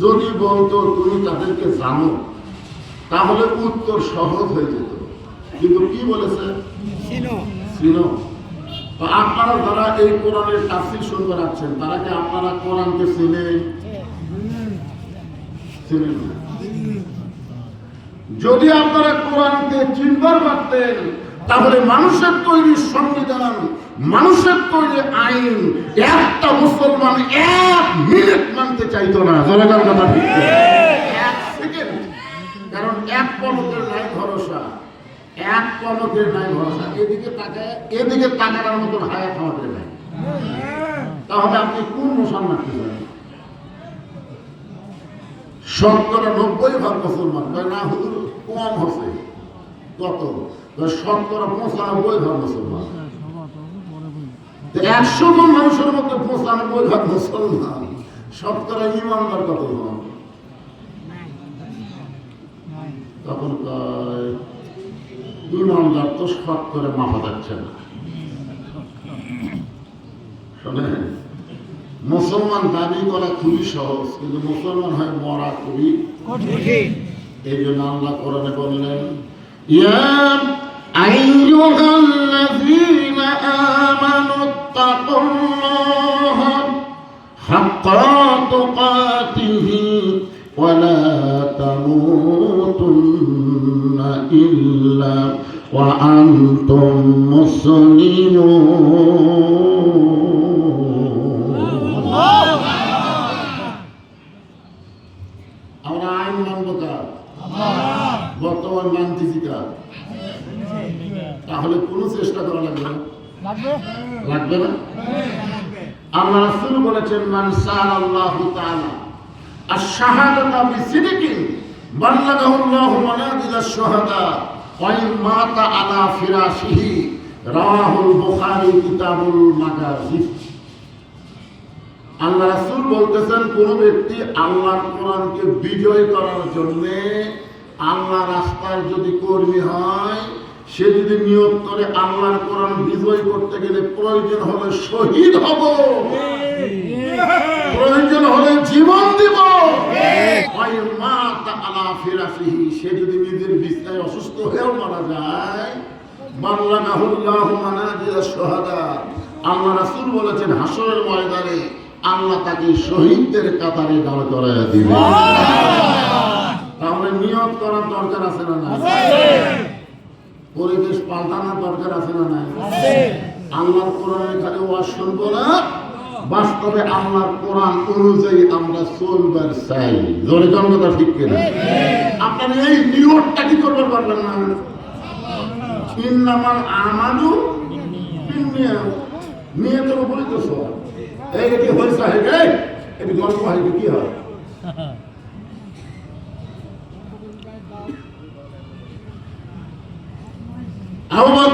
যদি বলতো তুমি তাদেরকে জানো তাহলে উত্তর সহজ হয়ে যেত। কিন্তু কি বলেছে? আপনারা যারা এই কোরআনের তাফসির শুনতে রাখছেন তারা কি আপনারা কোরআনকে চিনেন চিনেন না। যদি আপনারা কোরআনকে চিনবার পারতেন তাহলে মানুষের তৈরি সংবিধান মানুষের তৈরি আইন, একটা মুসলমান এক মিনিট মানতে চাইতো না। কথা ঠিক কারণ এক পলকের নাই ভরসা, এক পলকের নাই ভরসা। এদিকে তাকায় এদিকে নাই। তাহলে আপনি কোন মুসলমান কি জানেন শতকরা নব্বই ভাগ মুসলমান। না, হুজুর, কম হচ্ছে। কত? শতকরা পঁচানব্বই ভাগ মুসলমান। একশো জন মানুষের মধ্যে মুসলমান। শতকরা ইমানদার কত তখন ইমানদার তো মাফা যাচ্ছে না। মুসলমান দাবি করা খুবই সহজ, কিন্তু মুসলমান হয় মরা খুবই এই জন্য আল্লাহ কোরআনে বললেন, ইয়া আইয়ুহাল্লাযীনা আমানু হাক্কা তুকাতিহি ওয়া লা তামুতুন্না ইল্লা ওয়া আনতুম মুসলিমুন আমরা আইন মানব কার? বর্তমান মানতেছি কার? তাহলে কোনো চেষ্টা করা লাগবে না। লাগবে না? আল্লাহ রাসূল বলেছেন, মান সাআলাল্লাহু তাআলা বিসিদকিন বাল্লাগাহু মানাজিল আশ-শুহাদা ওয়া মাতা আলা ফিরাশিহি বুখারী কিতাবুল মাগাজিব আল্লাহ রাসূল বলতেছেন, কোন ব্যক্তি আল্লাহর কোরআনকে বিজয় করার জন্য আল্লাহ রাস্তার যদি কর্মী হয় সে যদি নিয়োগ করে আল্লাহর কোরআন বিজয় করতে গেলে প্রয়োজন হলে শহীদ হব। প্রয়োজন হলে জীবন দিব। সে যদি নিজের বিছানায় অসুস্থ হয়েও মারা যায়। আল্লাহ রাসূল বলেছেন হাসরের ময়দানে আল্লাহ তাকে শহীদদের কাতারে দাঁড় করাইয়া দিবে তাহলে নিয়ত করার দরকার আছে না পাল্টানোর দরকার আছে না নাই? আল্লাহর কোরআনের খালি ওয়াজ শুনব না? বাস্তবে আল্লাহর কোরআন অনুযায়ী আমরা চলবার চাই। জোরে কথা ঠিক কিনা? আপনারা এই নিয়তটা কি করবার পারবেন না? ইন্নামাল আমালু নিয়তের উপরে তো সব। এই এটি হয়েছে এটি গল্প হয় কি হয়?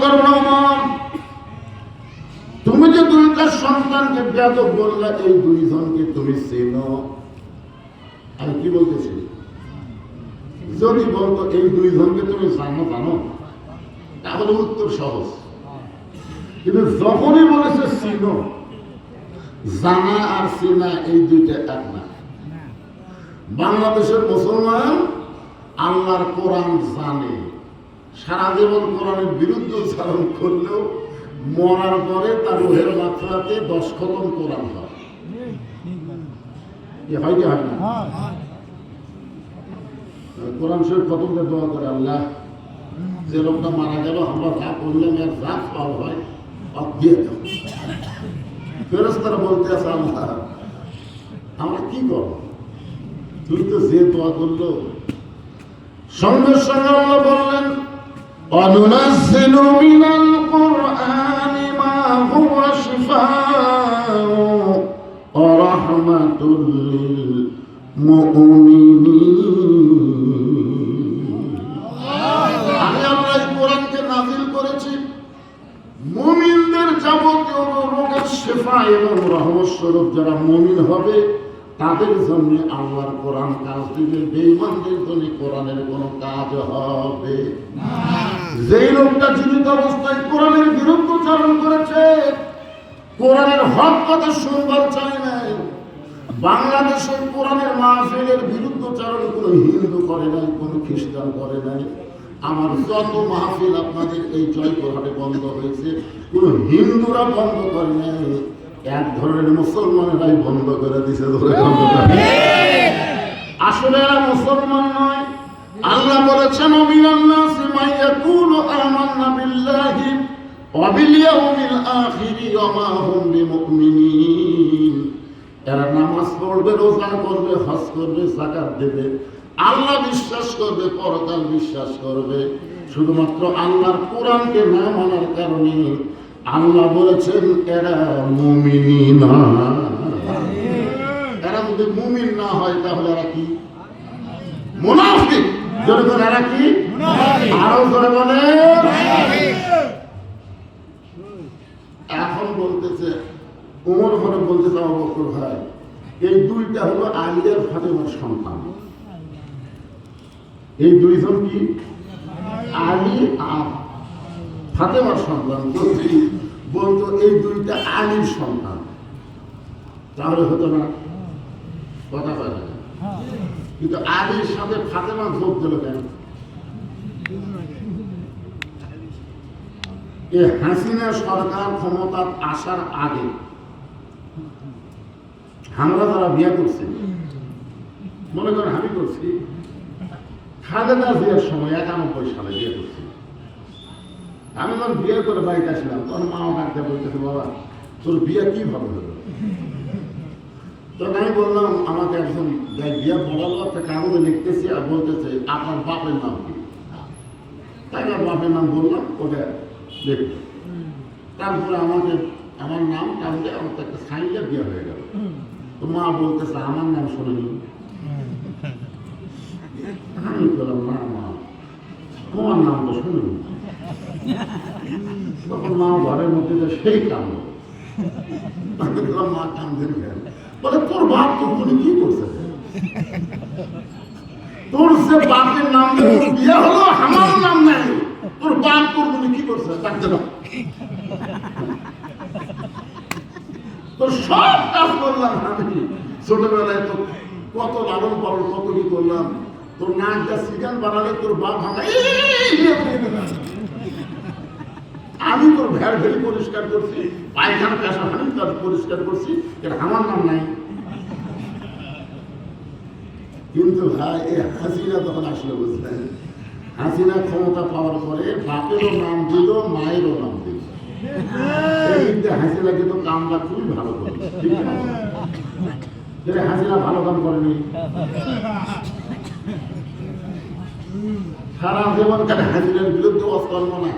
করুন আমার। তুমি যে দুইটা সন্তানকে ব্যাধব বললা, এই দুইজনকে তুমি চেনো। আমি কি বলতেছি? যদি বলতো, এই দুইজনকে তুমি জানো জানো? তাহলে উত্তর সহজ। কিন্তু যখনই বলেছে চিনো, জানা আর চেনা এই দুইটা এক না। বাংলাদেশের মুসলমান আল্লাহর কোরআন জানে। সারা জীবন কোরআনের বিরুদ্ধে উচ্চারণ করলেও মরার পরে তার রোহের মাত্রাতে দশ খতম কোরআন হয়। কোরআন শরীফ খতমকে দোয়া করে, আল্লাহ, যে লোকটা মারা গেল, আমরা যা করলাম, এর যা পাওয়া হয় দিয়ে দাও। ফেরস্তারা বলতে আছে, আল্লাহ, আমরা কি করব? তুই তো যে দোয়া করল, সঙ্গে সঙ্গে আল্লাহ বললেন وننزل من القرآن ما هو شفاء ورحمة للمؤمنين. তাদের জন্য আল্লাহর কোরআন কাজ দিবে বেঈমানদের জন্য কোরআনের কোনো কাজ হবে যেই লোকটা জীবিত অবস্থায় কোরআনের বিরুদ্ধ চারণ করেছে, কোরআনের হক কথা শুনবার চাই নাই বাংলাদেশের কোরআনের মাহফিলের বিরুদ্ধচারণ কোনো হিন্দু করে নাই, কোনো খ্রিস্টান করে নাই। আমার যত মাহফিল আপনাদের এই জয়পুরহাটে বন্ধ হয়েছে, কোনো হিন্দুরা বন্ধ করে নাই। এক ধরনের মুসলমানেরাই বন্ধ করে দিছে ধরে আসলে এরা মুসলমান নয়। আল্লাহ বলেছেন অবিনান্নাসি মাইয়াকুলু আমান্না বিল্লাহি ওয়া বিল ইয়াউমিল আখিরি ওয়া মা হুম বিমুমিনিন। এরা নামাজ পড়বে রোজা করবে হজ করবে যাকাত দেবে। আল্লাহ বিশ্বাস করবে পরকাল বিশ্বাস করবে। শুধুমাত্র আল্লাহর কোরআনকে না মানার কারণে আল্লাহ বলেছেন এরা মুমিনি না। এরা যদি মুমিন না হয় তাহলে এরা কি? মুনাফিক। জোরে করে এরা কি? আরও জোরে বলে এখন বলতেছে উমর ঘরে বলতেছে আমার বকর ভাই এই দুইটা হলো আলিয়ার ফাতেমার সন্তান। এই দুইজন কি? আলী আর ফাতেমার সন্তান বলছি, বলতো, এই দুইটা আলীর সন্তান। তাহলে হতো না। কথা বলে কিন্তু আলীর সাথে ফাতেমা যোগ দিল কেন? এ হাসিনা সরকার ক্ষমতার আসার আগে আমরা যারা বিয়ে করছি। মনে করেন আমি করছি খালেদা বিয়ের সময় একানব্বই সালে বিয়ে করছি। আমি যখন বিয়ে করে বাড়িতে আসলাম, তখন মা আমাকে বলতেছে, বাবা, তোর বিয়ে কীভাবে হলো? তখন আমি বললাম, আমাকে একজন বিয়ে পড়ালো, একটা কাগজে লিখতেছি আর বলতেছে, আপনার বাপের নাম কি? তাই আমার বাপের নাম বললাম ওটা লিখতে তারপরে আমাকে, আমার নাম টানলে আমার তো একটা সাইনটা বিয়ে হয়ে গেল। তো মা বলতেছে, আমার নাম শোনেনি আমি বললাম, না, মা, তোমার নাম তো শুনিনি তখন মা ঘরের মধ্যে যে সেই কান্দ মা কান্দেন কেন বলে তোর বাপ তোর কোনে কি করছে তোর যে বাপের নাম বিয়ে হলো আমার নাম নাই তোর বাপ তোর কোনে কি করছে ডাকতে দাও তো সব কাজ করলাম আমি ছোটবেলায় তো কত লালন পালন কত কি করলাম তোর নাকটা সিগান বানালে তোর বাপ হাঁটা আমি তোর ভ্যার ভেরি পরিষ্কার করছি, পায়খানা পেশা হানি তার পরিষ্কার করছি এটা আমার নাম নাই। কিন্তু ভাই, এই হাসিনা তখন আসলে, বুঝলেন? হাসিনা ক্ষমতা পাওয়ার পরে বাপেরও নাম দিল, মায়েরও নাম দিল। হাসিনা কিন্তু কামটা খুবই ভালো করে হাসিনা ভালো কাম করেনি। সারা জীবন কাটে হাসিনার বিরুদ্ধে অস্কর্ম না।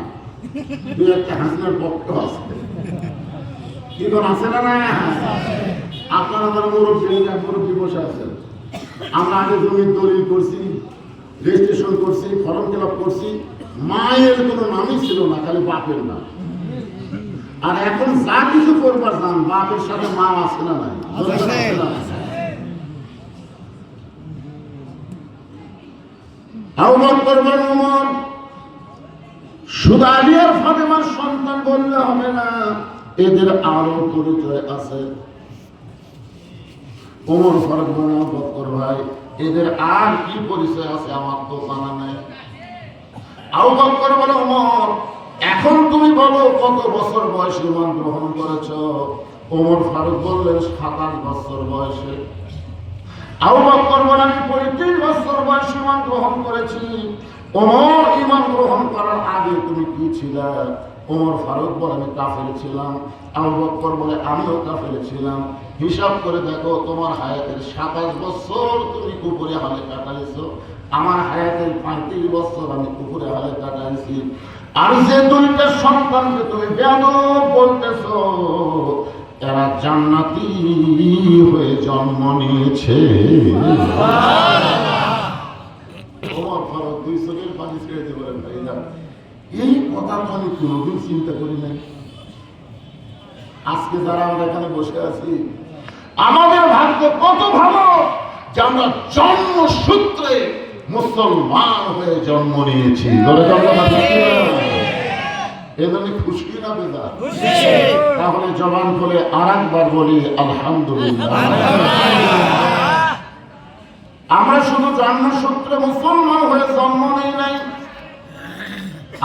দু একটা হাসিনার পক্ষ আছে। কি আছে না না আপনারা আমার মুরব্বী মুরব্বী বসে আছেন আমরা আগে জমির দলিল করছি রেজিস্ট্রেশন করছি ফর্ম ফিল করছি মায়ের কোনো নামই ছিল না খালি বাপের নাম। আর এখন যা কিছু করবার যান বাপের সাথে মা আছে না নাই? আছে না? নাই? শুধু আলী আর ফাতেমার সন্তান বললে হবে না, এদের আরও পরিচয় আছে। ওমর ফারুক বন আবু বকর ভাই, এদের আর কি পরিচয় আছে আমার তো জানা নেই। বলে, ওমর, এখন তুমি বলো কত বছর বয়সে ইমান গ্রহণ করেছ? ওমর ফারুক বললেন, সাতাশ বছর বয়সে। আবু বকর বলে, আমি পঁয়ত্রিশ বছর বয়সে ইমান গ্রহণ করেছি। ওমর ইমান গ্রহণ করার আগে তুমি কি ছিলে? ওমর ফারুক বলে, আমি কাফের ছিলাম। বলে, আমিও কাফের ছিলাম। হিসাব করে দেখো, তোমার হায়াতের সাতাশ বছর তুমি কুপুরে হালে কাটাইছো। আমার হায়াতের পঁয়ত্রিশ বছর আমি কুপুরে হালে কাটাইছি। আর যে দুইটা সন্তানকে তুমি বেদ বলতেছ, এরা জান্নাতি হয়ে জন্ম নিয়েছে। ফারুক দুই চোখের পানি ছেড়ে দিয়ে বলেন ভাইরা এই কথা তো আমি কোনোদিন চিন্তা করি নাই। আজকে যারা আমরা এখানে বসে আছি আমাদের ভাগ্য কত ভালো যে আমরা জন্মসূত্রে মুসলমান হয়ে জন্ম নিয়েছি। এজন্য খুশি না। বেদা তাহলে জবান করে আর একবার বলি আলহামদুলিল্লাহ। আমরা শুধু জন্মসূত্রে মুসলমান হয়ে জন্ম নেই নাই।